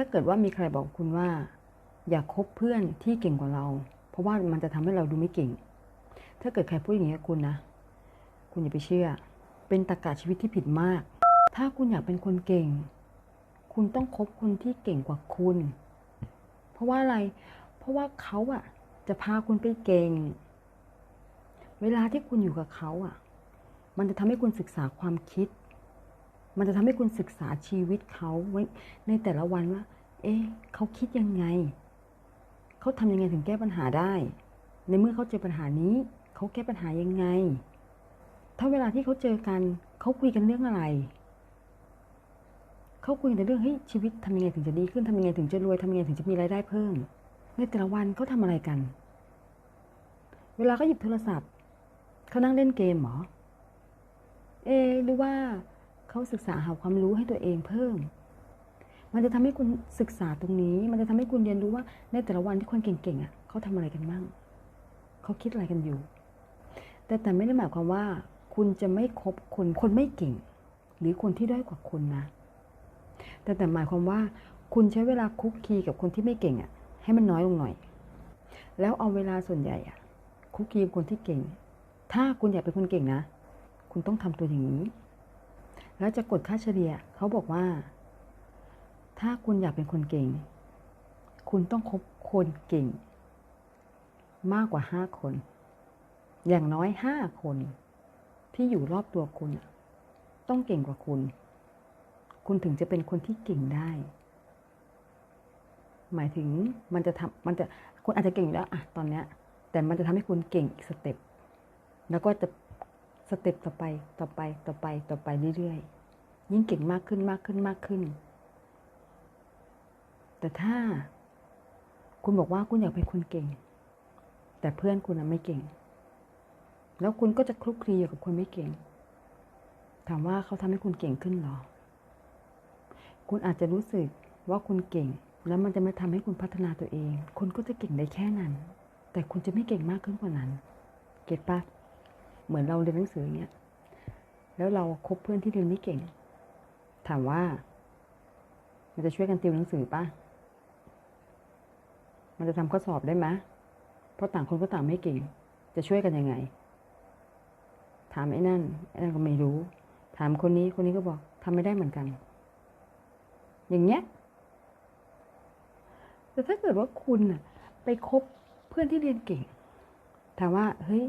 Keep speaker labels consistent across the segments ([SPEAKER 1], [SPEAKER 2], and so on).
[SPEAKER 1] ถ้าเกิดว่ามีใครบอกคุณว่า อย่าคบเพื่อนที่เก่งกว่าเรา เพราะว่ามันจะทำให้เราดูไม่เก่ง ถ้าเกิดใครพูดอย่างนี้กับคุณนะ คุณอย่าไปเชื่อ เป็นตรรกะชีวิตที่ผิดมาก ถ้าคุณอยากเป็นคนเก่ง คุณต้องคบคนที่เก่งกว่าคุณ เพราะว่าอะไร เพราะว่าเขาอะจะพาคุณไปเก่ง เวลาที่คุณอยู่กับเขาอะมันจะทำให้คุณศึกษาความคิด มันจะทำให้คุณศึกษาชีวิตเขาไว้ในแต่ละวันว่า เอ๊ะเขาคิดยังไง เขาทำยังไงถึงแก้ปัญหาได้ ในเมื่อเขาเจอปัญหานี้ เขาแก้ปัญหายังไง ถ้าเวลาที่เขาเจอกัน เขาคุยกันเรื่องอะไร เขาคุยแต่เรื่องเฮ้ยชีวิตทำยังไงถึงจะดีขึ้นทำยังไงถึงจะรวยทำยังไงถึงจะมีรายได้เพิ่ม ในแต่ละวันเขาทำอะไรกัน เวลาเขาหยิบโทรศัพท์เขานั่งเล่นเกมเหรอ เอหรือว่า เขาศึกษาหาความรู้ให้ตัวเองเพิ่ม มันจะทำให้คุณศึกษาตรงนี้ มันจะทำให้คุณเรียนรู้ว่าในแต่ละวันที่คนเก่งๆอะเขาทำอะไรกันบ้างเขาคิดอะไรกันอยู่ แต่แต่ไม่ได้หมายความว่า คุณจะไม่คบคนคนไม่เก่ง หรือคนที่ด้อยกว่าคุณนะ แต่แต่หมายความว่าคุณใช้เวลาคุกคีกับคนที่ไม่เก่งอะ ให้มันน้อยลงหน่อย แล้วเอาเวลาส่วนใหญ่อะ คุกคีกับคนที่เก่ง ถ้าคุณอยากเป็นคนเก่งนะ คุณต้องทำตัวอย่างนี้ แล้วจะกดค่าเฉลี่ยเขาบอกว่า ถ้าคุณอยากเป็นคนเก่ง คุณต้องคบคนเก่ง มากกว่าห้าคน อย่างน้อยห้าคน ที่อยู่รอบตัวคุณต้องเก่งกว่าคุณ คุณถึงจะเป็นคนที่เก่งได้ หมายถึงมันจะทำมันจะคุณอาจจะเก่งอยู่แล้วอะตอนเนี้ยแต่มันจะทำให้คุณเก่งอีกสเต็ปแล้วก็จะ สเต็ปต่อไปต่อไปต่อไปต่อไปเรื่อยๆ ยิ่งเก่งมากขึ้นมากขึ้นมากขึ้น แต่ถ้า คุณบอกว่าคุณอยากเป็นคนเก่ง แต่เพื่อนคุณน่ะไม่เก่ง แล้วคุณก็จะคลุกคลีอยู่กับคนไม่เก่ง ถามว่าเขาทำให้คุณเก่งขึ้นหรอ คุณอาจจะรู้สึกว่าคุณเก่ง แล้วมันจะม่ทำให้คุณพัฒนาตัวเอง คุณก็จะเก่งได้แค่นั้น แต่คุณจะไม่เก่งมากขึ้นกว่านั้น เก็ตปะ เหมือนเราเรียนหนังสืออย่างเงี้ย แล้วเราคบเพื่อนที่เรียนไม่เก่ง ถามว่า มันจะช่วยกันติวหนังสือปะมันจะทำข้อสอบได้ไหมเพราะต่างคนก็ต่างไม่เก่ง จะช่วยกันยังไง ถามไอ้นั่น ไอ้นั่นก็ไม่รู้ ถามคนนี้ คนนี้ก็บอกทำไม่ได้เหมือนกัน อย่างเงี้ย แต่ถ้าเกิดว่าคุณน่ะไปคบเพื่อนที่เรียนเก่ง ถามว่า เฮ้ย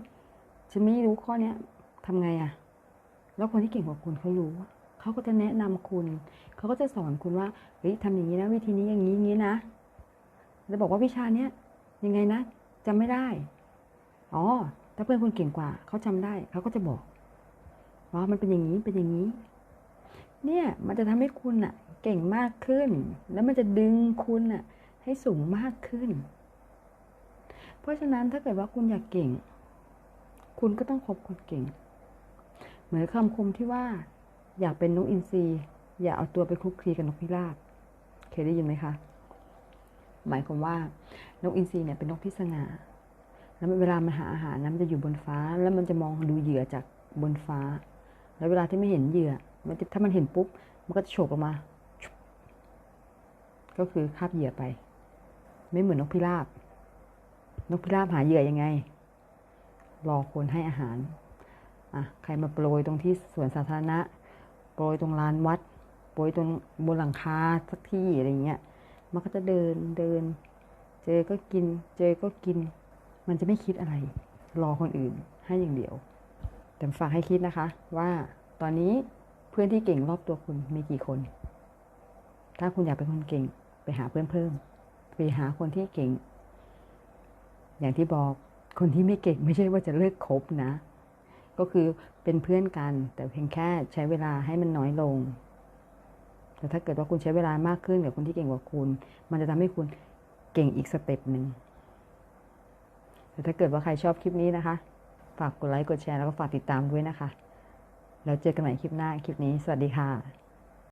[SPEAKER 1] ฉันไม่รู้ข้อเนี้ยทำไงอะแล้วคนที่เก่งกว่าคุณเขารู้เขาก็จะแนะนำคุณ เขาก็จะสอนคุณว่าเฮ้ยทำอย่างนี้นะวิธีนี้อย่างนี้อย่างนี้นะจะบอกว่าวิชาเนี้ยยังไงนะจำไม่ได้ อ๋อ ถ้าเพื่อนคุณเก่งกว่า เขาจำได้ เขาก็จะบอกว่ามันเป็นอย่างนี้เป็นอย่างนี้ เนี่ยมันจะทำให้คุณอะเก่งมากขึ้น แล้วมันจะดึงคุณอะให้สูงมากขึ้น เพราะฉะนั้นถ้าเกิดว่าคุณอยากเก่ง คุณก็ต้องคบคนเก่ง เหมือนคำคมที่ว่า อยากเป็นนกอินทรีอย่าเอาตัวไปคลุกคลีกับนกพิราบเคยได้ยินไหมคะ หมายความว่านกอินทรีเนี่ยเป็นนกที่สง่าแล้วเวลามันหาอาหารนะมันจะอยู่บนฟ้า แล้วมันจะมองดูเหยื่อจากบนฟ้า แล้วเวลาที่ไม่เห็นเหยื่อ มันถ้ามันเห็นปุ๊บ มันก็จะโฉบออกมา ก็คือคาบเหยื่อไป ไม่เหมือนนกพิราบ นกพิราบหาเหยื่อยังไง รอคนให้อาหารอะใครมาโปรยตรงที่สวนสาธารณะ โปรยตรงลานวัด โปรยตรงบนหลังคาสักที่อะไรเงี้ย มันก็จะเดินเดิน เจอก็กิน เจอก็กิน มันจะไม่คิดอะไร รอคนอื่นให้อย่างเดียว แต่ฝากให้คิดนะคะ ว่าตอนนี้เพื่อนที่เก่งรอบตัวคุณมีกี่คน ถ้าคุณอยากเป็นคนเก่งไปหาเพื่อนเพิ่ม ไปหาคนที่เก่ง อย่างที่บอก คนที่ไม่เก่งไม่ใช่ว่าจะเลิกคบนะ ก็คือเป็นเพื่อนกัน แต่เพียงแค่ใช้เวลาให้มันน้อยลง แต่ถ้าเกิดว่าคุณใช้เวลามากขึ้นกับคนที่เก่งกว่าคุณ มันจะทำให้คุณเก่งอีกสเต็ปหนึ่งแต่ถ้าเกิดว่าใครชอบคลิปนี้นะคะ ฝากกดไลค์กดแชร์แล้วก็ฝากติดตามด้วยนะคะ แล้วเจอกันใหม่คลิปหน้าคลิปนี้ สวัสดีค่ะ